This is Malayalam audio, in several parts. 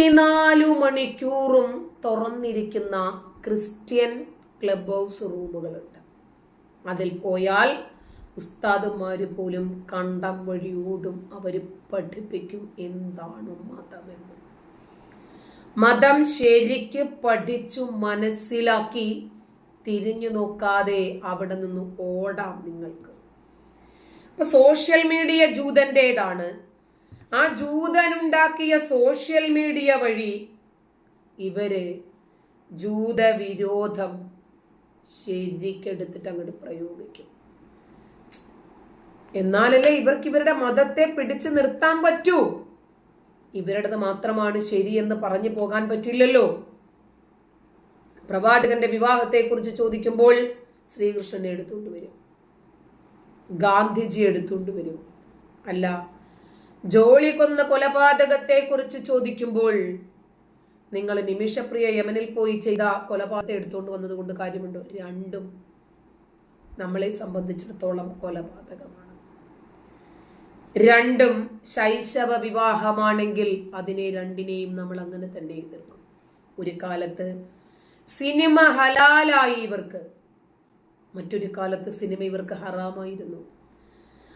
ഇരുപത്തിനാലു മണിക്കൂറും തുറന്നിരിക്കുന്ന ക്രിസ്ത്യൻ ക്ലബ് ഹൗസ് റൂമുകളുണ്ട്. അതിൽ പോയാൽ ഉസ്താദുമാർ പോലും കണ്ടം വഴിയോടും അവർ പഠിപ്പിക്കും. എന്താണ് മതമെന്ന്. മതം ശരിക്ക് പഠിച്ചു മനസ്സിലാക്കി തിരിഞ്ഞു നോക്കാതെ അവിടെ നിന്ന് ഓടാം നിങ്ങൾക്ക്. ഇപ്പൊ സോഷ്യൽ മീഡിയ ജൂതന്റേതാണ്. ആ ജൂതനുണ്ടാക്കിയ സോഷ്യൽ മീഡിയ വഴി ഇവർ ജൂതവിരോധം ശരിക്കെടുത്തിട്ട് അങ്ങോട്ട് പ്രയോഗിക്കും. എന്നാലല്ലേ ഇവർക്ക് ഇവരുടെ മതത്തെ പിടിച്ചു നിർത്താൻ പറ്റൂ? ഇവരുടേത് മാത്രമാണ് ശരിയെന്ന് പറഞ്ഞു പോകാൻ പറ്റില്ലല്ലോ? പ്രവാചകന്റെ വിവാഹത്തെക്കുറിച്ച് ചോദിക്കുമ്പോൾ ശ്രീകൃഷ്ണനെ എടുത്തുകൊണ്ട് വരും. ഗാന്ധിജി എടുത്തുകൊണ്ട് വരും. അല്ല ജോളി കൊന്ന കൊലപാതകത്തെ കുറിച്ച് ചോദിക്കുമ്പോൾ നിങ്ങൾ നിമിഷപ്രിയ യമനിൽ പോയി ചെയ്ത കൊലപാതകം എടുത്തുകൊണ്ട് വന്നത് കൊണ്ട് കാര്യമുണ്ടോ? രണ്ടും നമ്മളെ സംബന്ധിച്ചിടത്തോളം കൊലപാതകമാണ്. രണ്ടും ശൈശവ വിവാഹമാണെങ്കിൽ അതിനെ രണ്ടിനെയും നമ്മൾ അങ്ങനെ തന്നെ എതിർക്കും. ഒരു കാലത്ത് സിനിമ ഹലാലായി ഇവർക്ക് മറ്റൊരു കാലത്ത് സിനിമ ഇവർക്ക് ഹറാമായിരുന്നു.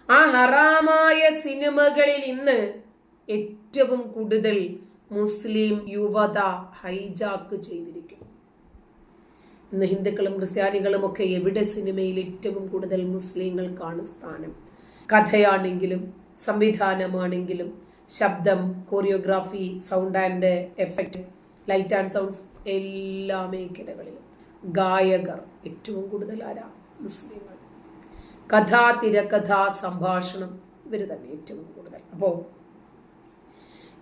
ആ ഹറാമായ സിനിമകളിൽ ഇന്ന് ഏറ്റവും കൂടുതൽ മുസ്ലിം യുവത ഹൈജാക്ക് ചെയ്തിരിക്കും ഇന്ന് ഹിന്ദുക്കളും ക്രിസ്ത്യാനികളും ഒക്കെ എവിടെ സിനിമയിൽ ഏറ്റവും കൂടുതൽ മുസ്ലിങ്ങൾക്കാണ് സ്ഥാനം? കഥയാണെങ്കിലും സംവിധാനമാണെങ്കിലും ശബ്ദം choreography sound and effect light and sounds എല്ലാ മേഖലകളിലും ഗായകർ ഏറ്റവും കൂടുതൽ ആരാ? മുസ്ലിങ്ങൾ. കഥ തിരക്കഥ സംഭാഷണം ഇവർ തന്നെ ഏറ്റവും കൂടുതൽ. അപ്പോൾ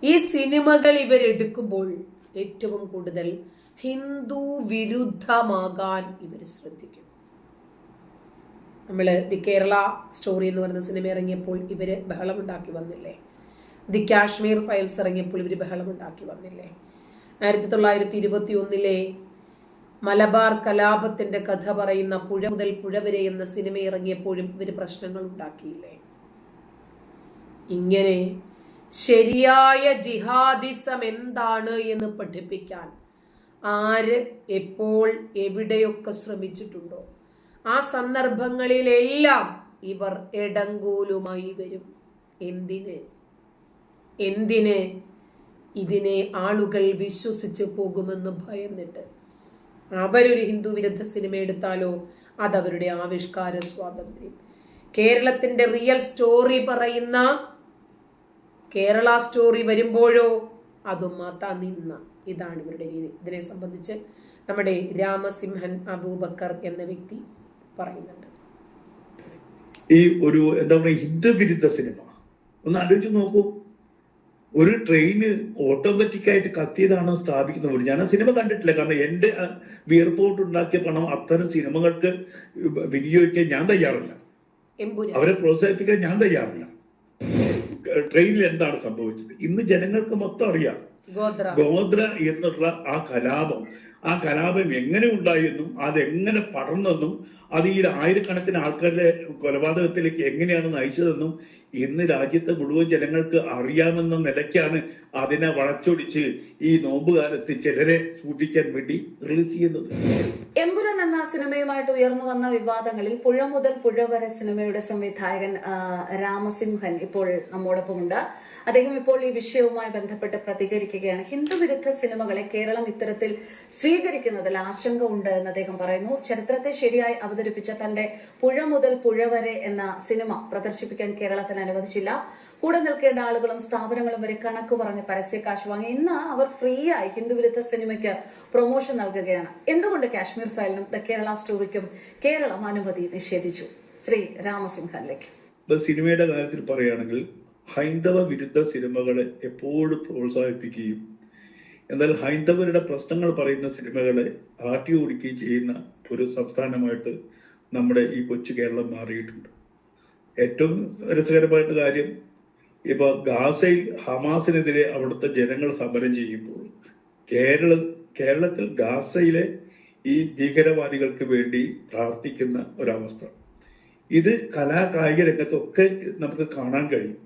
ഈ സിനിമകൾ ഇവരെടുക്കുമ്പോൾ ഏറ്റവും കൂടുതൽ ഹിന്ദു വിരുദ്ധമാകാൻ ഇവർ ശ്രദ്ധിക്കും. നമ്മൾ ദി കേരള സ്റ്റോറി എന്ന് പറയുന്ന സിനിമ ഇറങ്ങിയപ്പോൾ ഇവർ ബഹളമുണ്ടാക്കി വന്നില്ലേ? ദി കാശ്മീർ ഫയൽസ് ഇറങ്ങിയപ്പോൾ ഇവർ ബഹളമുണ്ടാക്കി വന്നില്ലേ? ആയിരത്തി തൊള്ളായിരത്തി ഇരുപത്തി ഒന്നിലെ മലബാർ കലാപത്തിന്റെ കഥ പറയുന്ന പുഴ മുതൽ പുഴ വരെ എന്ന സിനിമ ഇറങ്ങിയപ്പോഴും ഇവർ പ്രശ്നങ്ങൾ ഉണ്ടാക്കിയില്ലേ? ഇങ്ങനെ ശരിയായ ജിഹാദിസം എന്താണ് എന്ന് പഠിപ്പിക്കാൻ ആര് എപ്പോൾ എവിടെയൊക്കെ ശ്രമിച്ചിട്ടുണ്ടോ ആ സന്ദർഭങ്ങളിലെല്ലാം ഇവർ എടങ്കോലുമായി വരും. എന്തിന്? എന്തിന്? ഇതിനെ ആളുകൾ വിശ്വസിച്ചു പോകുമെന്ന് ഭയന്നിട്ട്. അവരൊരു ഹിന്ദു വിരുദ്ധ സിനിമ എടുത്താലോ അതവരുടെ ആവിഷ്കാര സ്വാതന്ത്ര്യം. കേരളത്തിന്റെ റിയൽ സ്റ്റോറി പറയുന്ന കേരള സ്റ്റോറി വരുമ്പോഴോ അതും മാതാ നിന്ന. ഇതാണ് ഇവരുടെ രീതി. ഇതിനെ സംബന്ധിച്ച് നമ്മുടെ രാമസിംഹൻ അബൂബക്കർ എന്ന വ്യക്തി പറയുന്നുണ്ട്. ഈ ഒരു എന്താ പറയുക ഹിന്ദു വിരുദ്ധ സിനിമ. ഒന്ന് ആലോചിച്ച് നോക്കൂ. ഒരു ട്രെയിന് ഓട്ടോമാറ്റിക് ആയിട്ട് കത്തിയതാണ് സ്ഥാപിക്കുന്നത് പോലും ഞാൻ ആ സിനിമ കണ്ടിട്ടില്ല. കാരണം എന്റെ വിയർപ്പ് വിയർപ്പോട്ട് ഉണ്ടാക്കിയ പണം അത്തരം സിനിമകൾക്ക് വിനിയോഗിക്കാൻ ഞാൻ തയ്യാറല്ല. അവരെ പ്രോത്സാഹിപ്പിക്കാൻ ഞാൻ തയ്യാറല്ല. ട്രെയിനിൽ എന്താണ് സംഭവിച്ചത്? ഇന്ന് ജനങ്ങൾക്ക് മൊത്തം അറിയാം. ഗോത്ര. എന്നുള്ള ആ കലാപം ആ കലാപം എങ്ങനെ ഉണ്ടായെന്നും അതെങ്ങനെ പടർന്നെന്നും അത് ഈ ആയിരക്കണക്കിന് ആൾക്കാരുടെ കൊലപാതകത്തിലേക്ക് എങ്ങനെയാണ് നയിച്ചതെന്നും ഇന്ന് രാജ്യത്തെ മുഴുവൻ ജനങ്ങൾക്ക് അറിയാമെന്ന നിലയ്ക്കാണ് അതിനെ വളച്ചൊടിച്ച് ഈ നോമ്പുകാലത്ത് ചിലരെ സൂക്ഷിക്കാൻ വേണ്ടി റിലീസ് ചെയ്യുന്നത്. എമ്പുരാൻ എന്ന സിനിമയുമായിട്ട് ഉയർന്നു വന്ന വിവാദങ്ങളിൽ പുഴ മുതൽ പുഴ വരെ സിനിമയുടെ സംവിധായകൻ രാമസിംഹൻ ഇപ്പോൾ നമ്മോടൊപ്പമുണ്ട്. അദ്ദേഹം ഇപ്പോൾ ഈ വിഷയവുമായി ബന്ധപ്പെട്ട് പ്രതികരിക്കുകയാണ്. ഹിന്ദു വിരുദ്ധ സിനിമകളെ കേരളം ഇത്തരത്തിൽ സ്വീകരിക്കുന്നതിൽ ആശങ്ക ഉണ്ട് എന്ന് അദ്ദേഹം പറയുന്നു. ചരിത്രത്തെ ശരിയായി അവതരിപ്പിച്ച തന്റെ പുഴ മുതൽ പുഴ വരെ എന്ന സിനിമ പ്രദർശിപ്പിക്കാൻ കേരളത്തിന് അനുവദിച്ചില്ല. കൂടെ നിൽക്കേണ്ട ആളുകളും സ്ഥാപനങ്ങളും വരെ കണക്ക് പറഞ്ഞ് പരസ്യ കാശ് വാങ്ങി. ഇന്ന് അവർ ഫ്രീ ആയി ഹിന്ദു വിരുദ്ധ സിനിമയ്ക്ക് പ്രൊമോഷൻ നൽകുകയാണ്. എന്തുകൊണ്ട് കാശ്മീർ ഫയലിനും ദ കേരള സ്റ്റോറിക്കും കേരളം അനുമതി നിഷേധിച്ചു? ശ്രീ രാമസിംഹനിലേക്ക്. സിനിമയുടെ കാര്യത്തിൽ പറയുകയാണെങ്കിൽ ഹൈന്ദവ വിരുദ്ധ സിനിമകളെ എപ്പോഴും പ്രോത്സാഹിപ്പിക്കുകയും എന്നാൽ ഹൈന്ദവരുടെ പ്രശ്നങ്ങൾ പറയുന്ന സിനിമകളെ ആട്ടി ഓടിക്കുകയും ചെയ്യുന്ന ഒരു സംസ്ഥാനമായിട്ട് നമ്മുടെ ഈ കൊച്ചു കേരളം മാറിയിട്ടുണ്ട്. ഏറ്റവും രസകരമായിട്ട് കാര്യം ഇപ്പൊ ഗാസയിൽ ഹമാസിനെതിരെ അവിടുത്തെ ജനങ്ങൾ സമരം ചെയ്യുമ്പോൾ കേരള കേരളത്തിൽ ഗാസയിലെ ഈ ഭീകരവാദികൾക്ക് വേണ്ടി പ്രാർത്ഥിക്കുന്ന ഒരവസ്ഥ. ഇത് കലാ കായിക രംഗത്തൊക്കെ നമുക്ക് കാണാൻ കഴിയും.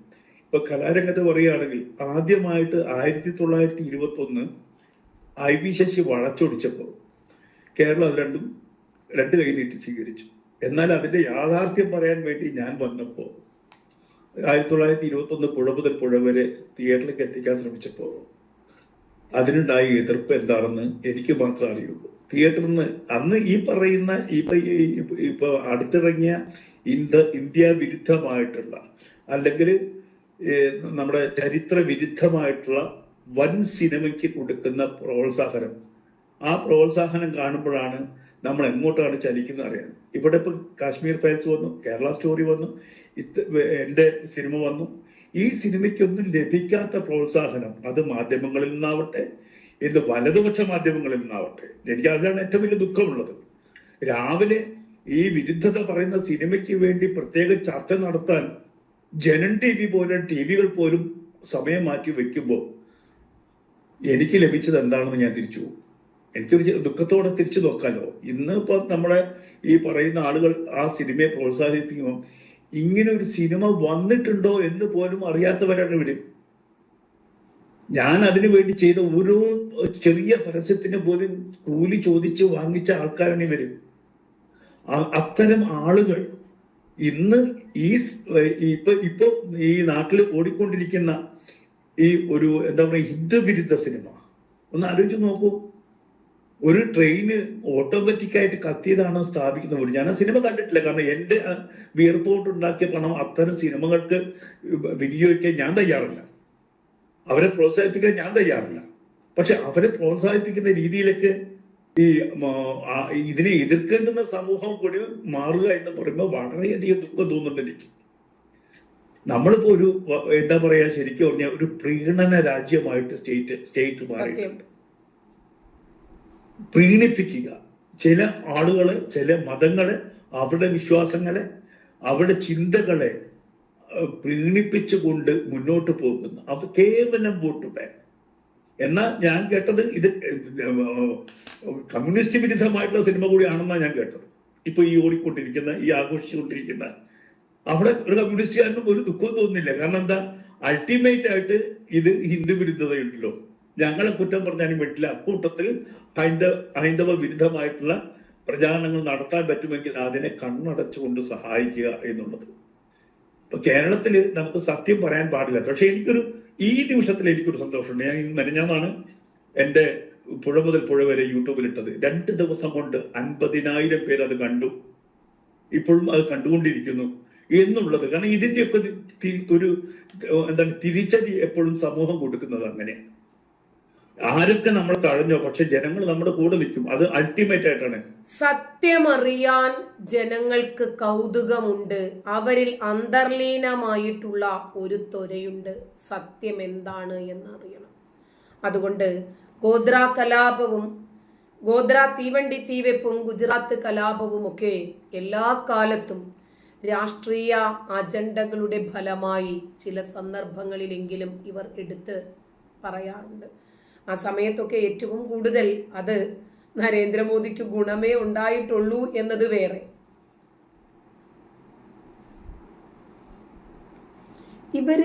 ഇപ്പൊ കലാരംഗത്ത് പറയുകയാണെങ്കിൽ ആദ്യമായിട്ട് ആയിരത്തി തൊള്ളായിരത്തി ഇരുപത്തി ഒന്ന് ഐ വി ശശി വളച്ചൊടിച്ചപ്പോ കേരളം അത് രണ്ടും രണ്ട് കൈ നീട്ടി സ്വീകരിച്ചു. എന്നാൽ അതിന്റെ യാഥാർത്ഥ്യം പറയാൻ വേണ്ടി ഞാൻ വന്നപ്പോ ആയിരത്തി തൊള്ളായിരത്തി ഇരുപത്തി ഒന്ന് പുഴ മുതൽ പുഴ വരെ തിയേറ്ററിലേക്ക് എത്തിക്കാൻ ശ്രമിച്ചപ്പോ അതിനുണ്ടായ എതിർപ്പ് എന്താണെന്ന് എനിക്ക് മാത്രമേ അറിയുള്ളൂ. തിയേറ്ററിൽ നിന്ന് അന്ന് ഈ പറയുന്ന ഇപ്പൊ ഇപ്പൊ- അടുത്തിറങ്ങിയ ഇന്ത്യ വിരുദ്ധമായിട്ടുള്ള അല്ലെങ്കിൽ നമ്മുടെ ചരിത്ര വിരുദ്ധമായിട്ടുള്ള വൻ സിനിമയ്ക്ക് കൊടുക്കുന്ന പ്രോത്സാഹനം. ആ പ്രോത്സാഹനം കാണുമ്പോഴാണ് നമ്മൾ എങ്ങോട്ടാണ് ചലിക്കുന്നത് അറിയാം ഇവിടെ ഇപ്പൊ കാശ്മീർ ഫയൽസ് വന്നു കേരള സ്റ്റോറി വന്നു എന്റെ സിനിമ വന്നു. ഈ സിനിമയ്ക്കൊന്നും ലഭിക്കാത്ത പ്രോത്സാഹനം അത് മാധ്യമങ്ങളിൽ നിന്നാവട്ടെ ഇത് വലതുപക്ഷ മാധ്യമങ്ങളിൽ നിന്നാവട്ടെ. എനിക്ക് അതിലാണ് ഏറ്റവും വലിയ ദുഃഖമുള്ളത്. രാവിലെ ഈ വിരുദ്ധത പറയുന്ന സിനിമയ്ക്ക് വേണ്ടി പ്രത്യേക ചർച്ച നടത്താൻ ജനൻ ടി വി പോലെ ടി വികൾ പോലും സമയം മാറ്റി വെക്കുമ്പോൾ എനിക്ക് ലഭിച്ചത് എന്താണെന്ന് ഞാൻ തിരിച്ചു എനിക്കൊരു ദുഃഖത്തോടെ തിരിച്ചു നോക്കാലോ. ഇന്ന് ഇപ്പൊ നമ്മളെ ഈ പറയുന്ന ആളുകൾ ആ സിനിമയെ പ്രോത്സാഹിപ്പിക്കുമ്പോൾ ഇങ്ങനെ ഒരു സിനിമ വന്നിട്ടുണ്ടോ എന്ന് പോലും അറിയാത്തവരാണ് ഇവർ ഞാൻ അതിനു വേണ്ടി ചെയ്ത ഓരോ ചെറിയ പരസ്യത്തിന് പോലും കൂലി ചോദിച്ച് വാങ്ങിച്ച ആൾക്കാരാണ് ഇവർ. അത്തരം ആളുകൾ ഇന്ന് ഈ ഇപ്പൊ ഇപ്പൊ ഈ നാട്ടിൽ ഓടിക്കൊണ്ടിരിക്കുന്ന ഈ ഒരു എന്താ പറയുക ഹിന്ദു വിരുദ്ധ സിനിമ. ഒന്ന് ആലോചിച്ച് നോക്കൂ. ഒരു ട്രെയിന് ഓട്ടോമാറ്റിക് ആയിട്ട് കത്തിയതാണ് സ്ഥാപിക്കുന്ന ഒരു ഞാൻ ആ സിനിമ കണ്ടിട്ടില്ല. കാരണം എന്റെ ആ വിയർപ്പ് കൊണ്ട് ഉണ്ടാക്കിയ പണം അത്തരം സിനിമകൾക്ക് വിനിയോഗിക്കാൻ ഞാൻ തയ്യാറല്ല. അവരെ പ്രോത്സാഹിപ്പിക്കാൻ ഞാൻ തയ്യാറല്ല. പക്ഷെ അവരെ പ്രോത്സാഹിപ്പിക്കുന്ന രീതിയിലേക്ക് ഈ ഇതിനെ എതിർക്കേണ്ടുന്ന സമൂഹം കൂടി മാറുക എന്ന് പറയുമ്പോൾ വളരെയധികം ദുഃഖം തോന്നുന്നുണ്ട് എനിക്ക്. നമ്മളിപ്പോ ഒരു എന്താ പറയാ ശരിക്കും പറഞ്ഞാൽ ഒരു പ്രീണന രാജ്യമായിട്ട് സ്റ്റേറ്റ് സ്റ്റേറ്റ് മാറിയിട്ടുണ്ട്. പ്രീണിപ്പിക്കുക. ചില ആളുകളെ ചില മതങ്ങളെ അവരുടെ വിശ്വാസങ്ങളെ അവരുടെ ചിന്തകളെ പ്രീണിപ്പിച്ചുകൊണ്ട് മുന്നോട്ട് പോകുന്നു. അവ കേവലം വോട്ട് ബാങ്ക്. എന്നാൽ ഞാൻ കേട്ടത് ഇത് കമ്മ്യൂണിസ്റ്റ് വിരുദ്ധമായിട്ടുള്ള സിനിമ കൂടിയാണെന്നാണ് ഞാൻ കേട്ടത്. ഇപ്പൊ ഈ ഓടിക്കൊണ്ടിരിക്കുന്ന ഈ ആഘോഷിച്ചുകൊണ്ടിരിക്കുന്ന അവിടെ ഒരു കമ്മ്യൂണിസ്റ്റുകാരനും ഒരു ദുഃഖം തോന്നുന്നില്ല. കാരണം എന്താ? അൾട്ടിമേറ്റ് ആയിട്ട് ഇത് ഹിന്ദു വിരുദ്ധതയുണ്ടല്ലോ. ഞങ്ങളെ കുറ്റം പറഞ്ഞാലും പറ്റില്ല അക്കൂട്ടത്തിൽ ഹൈന്ദവ ഹൈന്ദവ വിരുദ്ധമായിട്ടുള്ള പ്രചാരണങ്ങൾ നടത്താൻ പറ്റുമെങ്കിൽ അതിനെ കണ്ണടച്ചുകൊണ്ട് സഹായിക്കുക എന്നുള്ളത്. ഇപ്പൊ കേരളത്തിൽ നമുക്ക് സത്യം പറയാൻ പാടില്ല. പക്ഷെ എനിക്കൊരു ഈ നിമിഷത്തിൽ എനിക്കൊരു സന്തോഷമുണ്ട് ഞാൻ ഇന്ന് മെനഞ്ഞാന്നാണ് എന്റെ പുഴ മുതൽ പുഴ വരെ യൂട്യൂബിൽ ഇട്ടത് രണ്ട് ദിവസം കൊണ്ട് അൻപതിനായിരം പേര് അത് കണ്ടു. ഇപ്പോഴും അത് കണ്ടുകൊണ്ടിരിക്കുന്നു എന്നുള്ളത്. കാരണം ഇതിന്റെയൊക്കെ ഒരു എന്താണ് തിരിച്ചടി എപ്പോഴും സമൂഹം കൊടുക്കുന്നത് അങ്ങനെയാണ് ആരൊക്കെ നമ്മൾ തഴഞ്ഞോ പക്ഷെ ജനങ്ങൾ നമ്മുടെ കൂടെ നിൽക്കും. അത് അൾട്ടിമേറ്റ് ആയിട്ടാണ്. സത്യമറിയാൻ ജനങ്ങൾക്ക് കൗതുകമുണ്ട്. അവരിൽ അന്തർലീനമായിട്ടുള്ള ഒരു ത്വരയുണ്ട്. സത്യം എന്താണ് എന്നറിയണം. അതുകൊണ്ട് ഗോദ്ര കലാപവും ഗോദ്ര തീവണ്ടി തീവെപ്പും ഗുജറാത്ത് കലാപവും ഒക്കെ എല്ലാ കാലത്തും രാഷ്ട്രീയ അജണ്ടകളുടെ ഫലമായി ചില സന്ദർഭങ്ങളിലെങ്കിലും ഇവർ എടുത്ത് പറയാറുണ്ട്. ആ സമയത്തൊക്കെ ഏറ്റവും കൂടുതൽ അത് നരേന്ദ്രമോദിക്ക് ഗുണമേ ഉണ്ടായിട്ടുള്ളൂ എന്നത് വേറെ. ഇവർ